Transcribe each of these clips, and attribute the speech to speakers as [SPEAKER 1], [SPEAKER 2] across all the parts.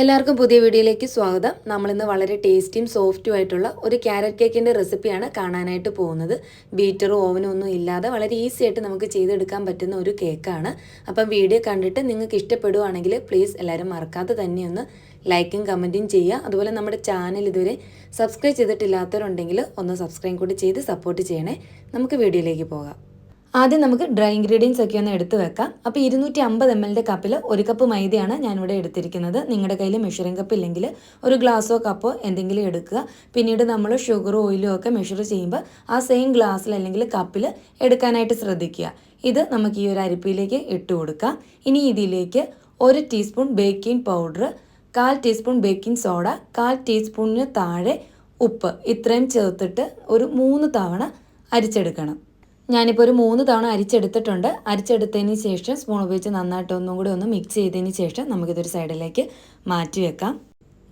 [SPEAKER 1] എല്ലാവർക്കും പുതിയ വീഡിയോയിലേക്ക് സ്വാഗതം. നമ്മളിന്ന് വളരെ ടേസ്റ്റിയും സോഫ്റ്റും ആയിട്ടുള്ള ഒരു ക്യാരറ്റ് കേക്കിന്റെ റെസിപ്പിയാണ് കാണാനായിട്ട് പോകുന്നത്. ബീറ്ററും ഓവനും ഒന്നും ഇല്ലാതെ വളരെ ഈസി ആയിട്ട് നമുക്ക് ചെയ്തെടുക്കാൻ പറ്റുന്ന ഒരു കേക്കാണ്. അപ്പം വീഡിയോ കണ്ടിട്ട് നിങ്ങൾക്ക് ഇഷ്ടപ്പെടുവാണെങ്കിൽ പ്ലീസ് എല്ലാവരും മറക്കാതെ തന്നെ ഒന്ന് ലൈക്കും കമന്റും ചെയ്യുക. അതുപോലെ നമ്മുടെ ചാനൽ ഇതുവരെ സബ്സ്ക്രൈബ് ചെയ്തിട്ടില്ലാത്തവരുണ്ടെങ്കിൽ ഒന്ന് സബ്സ്ക്രൈബ് കൂടി ചെയ്ത് സപ്പോർട്ട് ചെയ്യണേ. നമുക്ക് വീഡിയോയിലേക്ക് പോകാം. ആദ്യം നമുക്ക് ഡ്രൈ ഇൻഗ്രീഡിയൻസ് ഒക്കെ ഒന്ന് എടുത്തു വെക്കാം. അപ്പോൾ ഇരുന്നൂറ്റി അമ്പത് എം എല്ലിന്റെ കപ്പിൽ ഒരു കപ്പ് മൈദയാണ് ഞാനിവിടെ എടുത്തിരിക്കുന്നത്. നിങ്ങളുടെ കയ്യിൽ മെഷറിംഗ് കപ്പ് ഇല്ലെങ്കിൽ ഒരു ഗ്ലാസ്സോ കപ്പോ എന്തെങ്കിലും എടുക്കുക. പിന്നീട് നമ്മൾ ഷുഗറും ഓയിലും ഒക്കെ മെഷർ ചെയ്യുമ്പോൾ ആ സെയിം ഗ്ലാസ്സിൽ അല്ലെങ്കിൽ കപ്പിൽ എടുക്കാനായിട്ട് ശ്രദ്ധിക്കുക. ഇത് നമുക്ക് ഈ ഒരു അരിപ്പിയിലേക്ക് ഇട്ട് കൊടുക്കാം. ഇനി ഇതിലേക്ക് ഒരു ടീസ്പൂൺ ബേക്കിംഗ് പൗഡർ കാൽ ടീസ്പൂൺ ബേക്കിംഗ് സോഡ കാൽ ടീസ്പൂണിന് താഴെ ഉപ്പ്. ഇത്രയും ചേർത്തിട്ട് ഒരു മൂന്ന് തവണ അരിച്ചെടുക്കണം. ഞാനിപ്പോൾ ഒരു മൂന്ന് തവണ അരിച്ചെടുത്തിട്ടുണ്ട്. അരിച്ചെടുത്തതിന് ശേഷം സ്പൂൺ ഉപയോഗിച്ച് നന്നായിട്ട് ഒന്നും കൂടി ഒന്ന് മിക്സ് ചെയ്തതിന് ശേഷം നമുക്കിതൊരു സൈഡിലേക്ക് മാറ്റി വെക്കാം.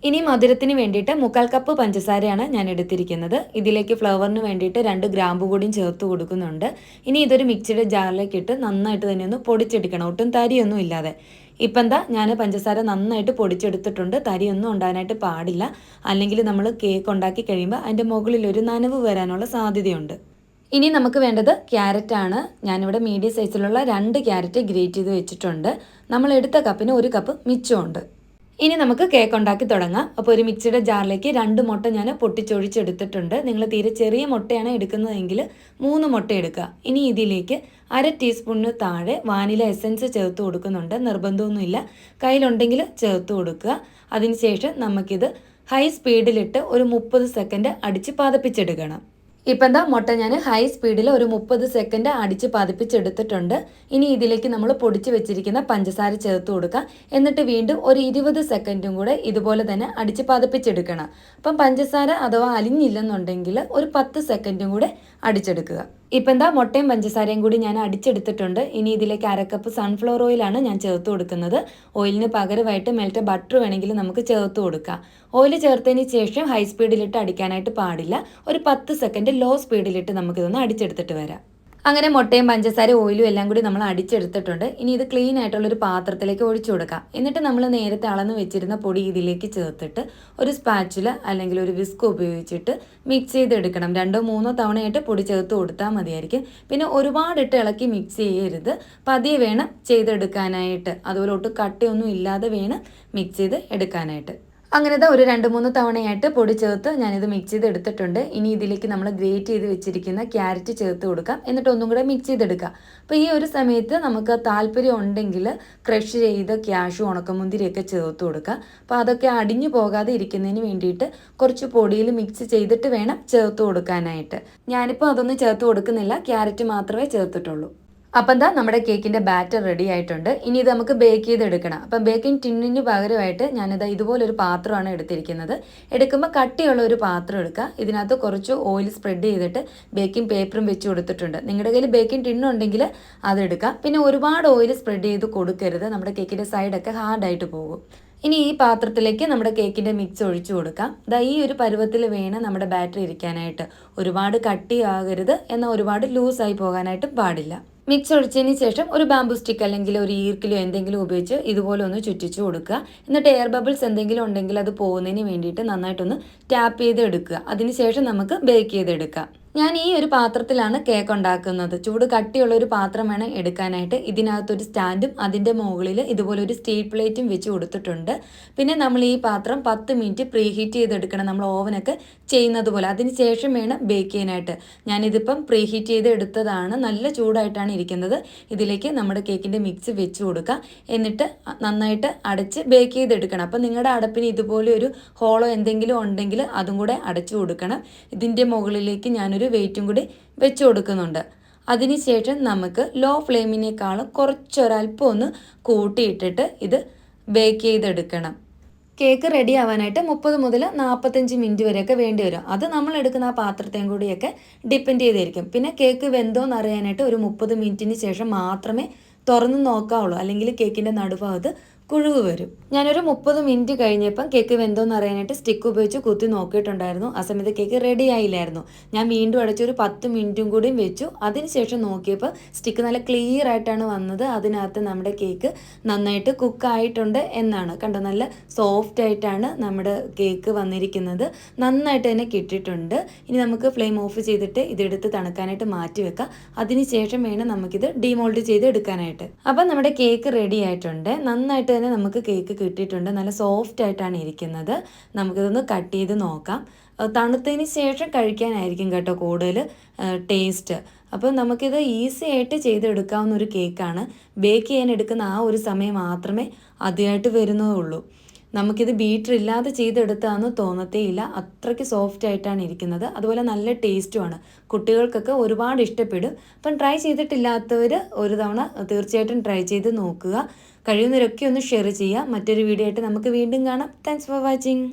[SPEAKER 1] ഇനി മധുരത്തിന് വേണ്ടിയിട്ട് മുക്കാൽ കപ്പ് പഞ്ചസാരയാണ് ഞാൻ എടുത്തിരിക്കുന്നത്. ഇതിലേക്ക് ഫ്ലവറിന് വേണ്ടിയിട്ട് രണ്ട് ഗ്രാമ്പു കൂടിയും ചേർത്ത് കൊടുക്കുന്നുണ്ട്. ഇനി ഇതൊരു മിക്സിയുടെ ജാറിലേക്ക് ഇട്ട് നന്നായിട്ട് തന്നെ ഒന്ന് പൊടിച്ചെടുക്കണം. ഒട്ടും തരിയൊന്നും ഇല്ലാതെ. ഇപ്പം എന്താ ഞാൻ പഞ്ചസാര നന്നായിട്ട് പൊടിച്ചെടുത്തിട്ടുണ്ട്. തരിയൊന്നും ഉണ്ടാകാനായിട്ട് പാടില്ല. അല്ലെങ്കിൽ നമ്മൾ കേക്ക് ഉണ്ടാക്കി കഴിയുമ്പോൾ അതിന്റെ മുകളിൽ ഒരു നനവ് വരാനുള്ള സാധ്യതയുണ്ട്. ഇനി നമുക്ക് വേണ്ടത് ക്യാരറ്റ് ആണ്. ഞാനിവിടെ മീഡിയം സൈസിലുള്ള രണ്ട് ക്യാരറ്റ് ഗ്രേറ്റ് ചെയ്ത് വെച്ചിട്ടുണ്ട്. നമ്മൾ എടുത്ത കപ്പിന് ഒരു കപ്പ് മിച്ചമുണ്ട്. ഇനി നമുക്ക് കേക്ക് ഉണ്ടാക്കി തുടങ്ങാം. അപ്പോൾ ഒരു മിക്സിയുടെ ജാറിലേക്ക് രണ്ട് മുട്ട ഞാൻ പൊട്ടിച്ചൊഴിച്ചെടുത്തിട്ടുണ്ട്. നിങ്ങൾ തീരെ ചെറിയ മുട്ടയാണ് എടുക്കുന്നതെങ്കിൽ മൂന്ന് മുട്ട എടുക്കുക. ഇനി ഇതിലേക്ക് അര ടീസ്പൂണിന് താഴെ വാനില എസൻസ് ചേർത്ത് കൊടുക്കുന്നുണ്ട്. നിർബന്ധമൊന്നുമില്ല. കയ്യിലുണ്ടെങ്കിൽ ചേർത്ത് കൊടുക്കുക. അതിനുശേഷം നമുക്കിത് ഹൈ സ്പീഡിലിട്ട് ഒരു മുപ്പത് സെക്കൻഡ് അടിച്ച് പതപ്പിച്ചെടുക്കണം. ഇപ്പം എന്താ മുട്ട ഞാൻ ഹൈ സ്പീഡിൽ ഒരു മുപ്പത് സെക്കൻഡ് അടിച്ച് പതിപ്പിച്ചെടുത്തിട്ടുണ്ട്. ഇനി ഇതിലേക്ക് നമ്മൾ പൊടിച്ച് വെച്ചിരിക്കുന്ന പഞ്ചസാര ചേർത്ത് കൊടുക്കുക എന്നിട്ട് വീണ്ടും ഒരു ഇരുപത് സെക്കൻഡും കൂടെ ഇതുപോലെ തന്നെ അടിച്ച് പതിപ്പിച്ചെടുക്കണം. അപ്പം പഞ്ചസാര അഥവാ അലിഞ്ഞില്ലെന്നുണ്ടെങ്കിൽ ഒരു പത്ത് സെക്കൻഡും കൂടെ അടിച്ചെടുക്കുക. ഇപ്പം എന്താ മുട്ടയും പഞ്ചസാരയും കൂടി ഞാൻ അടിച്ചെടുത്തിട്ടുണ്ട്. ഇനി ഇതിലേക്ക് അരക്കപ്പ് സൺഫ്ലവർ ഓയിലാണ് ഞാൻ ചേർത്ത് കൊടുക്കുന്നത്. ഓയിലിന് പകരമായിട്ട് മെൽറ്റ് ബട്ടർ വേണമെങ്കിൽ നമുക്ക് ചേർത്ത് കൊടുക്കാം. ഓയിൽ ചേർത്തതിന് ശേഷം ഹൈ സ്പീഡിലിട്ട് അടിക്കാനായിട്ട് പാടില്ല. ഒരു പത്ത് സെക്കൻഡ് ലോ സ്പീഡിലിട്ട് നമുക്കിതൊന്ന് അടിച്ചെടുത്തിട്ട് വരാം. അങ്ങനെ മുട്ടയും പഞ്ചസാര ഓയിലും എല്ലാം കൂടി നമ്മൾ അടിച്ചെടുത്തിട്ടുണ്ട്. ഇനി ഇത് ക്ലീൻ ആയിട്ടുള്ളൊരു പാത്രത്തിലേക്ക് ഒഴിച്ചു കൊടുക്കാം. എന്നിട്ട് നമ്മൾ നേരത്തെ അളന്ന് വെച്ചിരുന്ന പൊടി ഇതിലേക്ക് ചേർത്തിട്ട് ഒരു സ്പാച്ചില അല്ലെങ്കിൽ ഒരു വിസ്ക് ഉപയോഗിച്ചിട്ട് മിക്സ് ചെയ്തെടുക്കണം. രണ്ടോ മൂന്നോ തവണയായിട്ട് പൊടി ചേർത്ത് കൊടുത്താൽ മതിയായിരിക്കും. പിന്നെ ഒരുപാടിട്ട് ഇളക്കി മിക്സ് ചെയ്യരുത്. പതിയെ വേണം ചെയ്തെടുക്കാനായിട്ട്. അതുപോലെ ഒട്ടും കട്ടിയൊന്നും ഇല്ലാതെ വേണം മിക്സ് ചെയ്ത് എടുക്കാനായിട്ട് അങ്ങനത്തെ ഒരു രണ്ട് മൂന്ന് തവണയായിട്ട് പൊടി ചേർത്ത് ഞാനിത് മിക്സ് ചെയ്ത് എടുത്തിട്ടുണ്ട് ഇനി ഇതിലേക്ക് നമ്മൾ ഗ്രേറ്റ് ചെയ്ത് വെച്ചിരിക്കുന്ന ക്യാരറ്റ് ചേർത്ത് കൊടുക്കാം. എന്നിട്ട് ഒന്നും കൂടെ മിക്സ് ചെയ്തെടുക്കാം അപ്പോൾ ഈ ഒരു സമയത്ത് നമുക്ക് താല്പര്യം ഉണ്ടെങ്കിൽ ക്രഷ് ചെയ്ത ക്യാഷും ഉണക്കമുന്തിരിയൊക്കെ ചേർത്ത് കൊടുക്കുക. അപ്പോൾ അതൊക്കെ അടിഞ്ഞു പോകാതെ ഇരിക്കുന്നതിന് വേണ്ടിയിട്ട് കുറച്ച് പൊടിയിൽ മിക്സ് ചെയ്തിട്ട് വേണം ചേർത്ത് കൊടുക്കാനായിട്ട്. ഞാനിപ്പോൾ അതൊന്നും ചേർത്ത് കൊടുക്കുന്നില്ല. ക്യാരറ്റ് മാത്രമേ ചേർത്തിട്ടുള്ളൂ. അപ്പം എന്താ നമ്മുടെ കേക്കിന്റെ ബാറ്റർ റെഡി ആയിട്ടുണ്ട്. ഇനി ഇത് നമുക്ക് ബേക്ക് ചെയ്തെടുക്കണം. അപ്പം ബേക്കിംഗ് ടിന്നിന് പകരമായിട്ട് ഞാനിത് ഇതുപോലൊരു പാത്രമാണ് എടുത്തിരിക്കുന്നത്. എടുക്കുമ്പോൾ കട്ടിയുള്ള ഒരു പാത്രം എടുക്കുക. ഇതിനകത്ത് കുറച്ച് ഓയിൽ സ്പ്രെഡ് ചെയ്തിട്ട് ബേക്കിംഗ് പേപ്പറും വെച്ച് കൊടുത്തിട്ടുണ്ട്. നിങ്ങളുടെ കയ്യിൽ ബേക്കിംഗ് ടിന്നുണ്ടെങ്കിൽ അതെടുക്കാം പിന്നെ ഒരുപാട് ഓയിൽ സ്പ്രെഡ് ചെയ്ത് കൊടുക്കരുത്. നമ്മുടെ കേക്കിന്റെ സൈഡൊക്കെ ഹാർഡായിട്ട് പോകും. ഇനി ഈ പാത്രത്തിലേക്ക് നമ്മുടെ കേക്കിന്റെ മിക്സ് ഒഴിച്ചു കൊടുക്കാം. ദാ ഈ ഒരു പരുവത്തിൽ വേണം നമ്മുടെ ബാറ്ററി ഇരിക്കാനായിട്ട്. ഒരുപാട് കട്ടിയാകരുത് എന്നാൽ ഒരുപാട് ലൂസായി പോകാനായിട്ട് പാടില്ല. മിക്സ് ഒഴിച്ചതിന് ശേഷം ഒരു ബാമ്പു സ്റ്റിക്ക് അല്ലെങ്കിൽ ഒരു ഈർക്കിലോ എന്തെങ്കിലും ഉപയോഗിച്ച് ഇതുപോലെ ഒന്ന് ചുറ്റിച്ചു കൊടുക്കുക. എന്നിട്ട് എയർ ബബിൾസ് എന്തെങ്കിലും ഉണ്ടെങ്കിൽ അത് പോകുന്നതിന് വേണ്ടിയിട്ട് നന്നായിട്ടൊന്ന് ടാപ്പ് ചെയ്ത് എടുക്കുക അതിനുശേഷം നമുക്ക് ബേക്ക് ചെയ്തെടുക്കാം. ഞാൻ ഈ ഒരു പാത്രത്തിലാണ് കേക്ക് ഉണ്ടാക്കുന്നത്. ചൂട് കട്ടിയുള്ള ഒരു പാത്രം വേണം എടുക്കാനായിട്ട്. ഇതിനകത്തൊരു സ്റ്റാൻഡും അതിന്റെ മുകളിൽ ഇതുപോലെ ഒരു സ്റ്റീൽ പ്ലേറ്റും വെച്ച് കൊടുത്തിട്ടുണ്ട്. പിന്നെ നമ്മൾ ഈ പാത്രം പത്ത് മിനിറ്റ് പ്രീ ഹീറ്റ് ചെയ്തെടുക്കണം. നമ്മൾ ഓവനൊക്കെ ചെയ്യുന്നത് പോലെ. അതിന് ശേഷം വേണം ബേക്ക് ചെയ്യാനായിട്ട്. ഞാനിതിപ്പം പ്രീ ഹീറ്റ് ചെയ്ത് എടുത്തതാണ്. നല്ല ചൂടായിട്ടാണ് ഇരിക്കുന്നത്. ഇതിലേക്ക് നമ്മുടെ കേക്കിന്റെ മിക്സ് വെച്ച് കൊടുക്കുക എന്നിട്ട് നന്നായിട്ട് അടച്ച് ബേക്ക് ചെയ്തെടുക്കണം. അപ്പം നിങ്ങളുടെ അടപ്പിന് ഇതുപോലെ ഒരു ഹോളോ എന്തെങ്കിലും ഉണ്ടെങ്കിൽ അതും കൂടെ അടച്ചു കൊടുക്കണം. ഇതിന്റെ മുകളിലേക്ക് ഞാനൊരു ഒരു വെയിറ്റും കൂടി വെച്ച് കൊടുക്കുന്നുണ്ട്. അതിനുശേഷം നമുക്ക് ലോ ഫ്ലെയിമിനേക്കാളും കുറച്ചൊരല്പം ഒന്ന് കൂട്ടിയിട്ടിട്ട് ഇത് ബേക്ക് ചെയ്തെടുക്കണം. കേക്ക് റെഡി ആവാനായിട്ട് മുപ്പത് മുതൽ നാൽപ്പത്തഞ്ച് മിനിറ്റ് വരെയൊക്കെ വേണ്ടി വരും. അത് നമ്മൾ എടുക്കുന്ന ആ പാത്രത്തെയും കൂടിയൊക്കെ ഡിപ്പെൻഡ് ചെയ്തിരിക്കും. പിന്നെ കേക്ക് വെന്തോ എന്ന് അറിയാനായിട്ട് ഒരു മുപ്പത് മിനിറ്റിന് ശേഷം മാത്രമേ തുറന്ന് നോക്കാവുള്ളൂ. അല്ലെങ്കിൽ കേക്കിന്റെ നടുഭാഗത്ത് കുഴുവ് വരും. ഞാനൊരു മുപ്പത് മിനിറ്റ് കഴിഞ്ഞപ്പം കേക്ക് വെന്തോന്ന് അറിയാനായിട്ട് സ്റ്റിക്ക് ഉപയോഗിച്ച് കുത്തി നോക്കിയിട്ടുണ്ടായിരുന്നു. ആ സമയത്ത് കേക്ക് റെഡി ആയില്ലായിരുന്നു. ഞാൻ വീണ്ടും അടച്ചൊരു പത്ത് മിനിറ്റും കൂടിയും വെച്ചു. അതിനുശേഷം നോക്കിയപ്പോൾ സ്റ്റിക്ക് നല്ല ക്ലിയർ ആയിട്ടാണ് വന്നത്. അതിനകത്ത് നമ്മുടെ കേക്ക് നന്നായിട്ട് കുക്കായിട്ടുണ്ട് എന്നാണ്. കണ്ടോ? നല്ല സോഫ്റ്റ് ആയിട്ടാണ് നമ്മുടെ കേക്ക് വന്നിരിക്കുന്നത്. നന്നായിട്ട് തന്നെ കിട്ടിയിട്ടുണ്ട്. ഇനി നമുക്ക് ഫ്ലെയിം ഓഫ് ചെയ്തിട്ട് ഇതെടുത്ത് തണുക്കാനായിട്ട് മാറ്റി വെക്കാം. അതിനുശേഷം വേണം നമുക്കിത് ഡിമോൾഡ് ചെയ്ത് എടുക്കാനായിട്ട് അപ്പം നമ്മുടെ കേക്ക് റെഡി ആയിട്ടുണ്ട്. നന്നായിട്ട് തന്നെ നമുക്ക് കേക്ക് കിട്ടിയിട്ടുണ്ട്. നല്ല സോഫ്റ്റ് ആയിട്ടാണ് ഇരിക്കുന്നത്. നമുക്കിതൊന്ന് കട്ട് ചെയ്ത് നോക്കാം. തണുത്തതിന് ശേഷം കഴിക്കാനായിരിക്കും കേട്ടോ കൂടുതൽ ടേസ്റ്റ് അപ്പോൾ നമുക്കിത് ഈസി ആയിട്ട് ചെയ്തെടുക്കാവുന്ന ഒരു കേക്കാണ് ബേക്ക് ചെയ്യാൻ എടുക്കുന്ന ആ ഒരു സമയം മാത്രമേ അതിയായിട്ട് വരുന്നതുള്ളൂ നമുക്കിത് ബീറ്റർ ഇല്ലാതെ ചെയ്തെടുത്താന്ന് തോന്നത്തേ ഇല്ല അത്രയ്ക്ക് സോഫ്റ്റ് ആയിട്ടാണ് ഇരിക്കുന്നത്. അതുപോലെ നല്ല ടേസ്റ്റുമാണ് കുട്ടികൾക്കൊക്കെ ഒരുപാട് ഇഷ്ടപ്പെടും. അപ്പം ട്രൈ ചെയ്തിട്ടില്ലാത്തവർ ഒരു തവണ തീർച്ചയായിട്ടും ട്രൈ ചെയ്ത് നോക്കുക. കഴിയുന്നവരൊക്കെ ഒന്ന് ഷെയർ ചെയ്യുക. മറ്റൊരു വീഡിയോ ആയിട്ട് നമുക്ക് വീണ്ടും കാണാം. Thanks for watching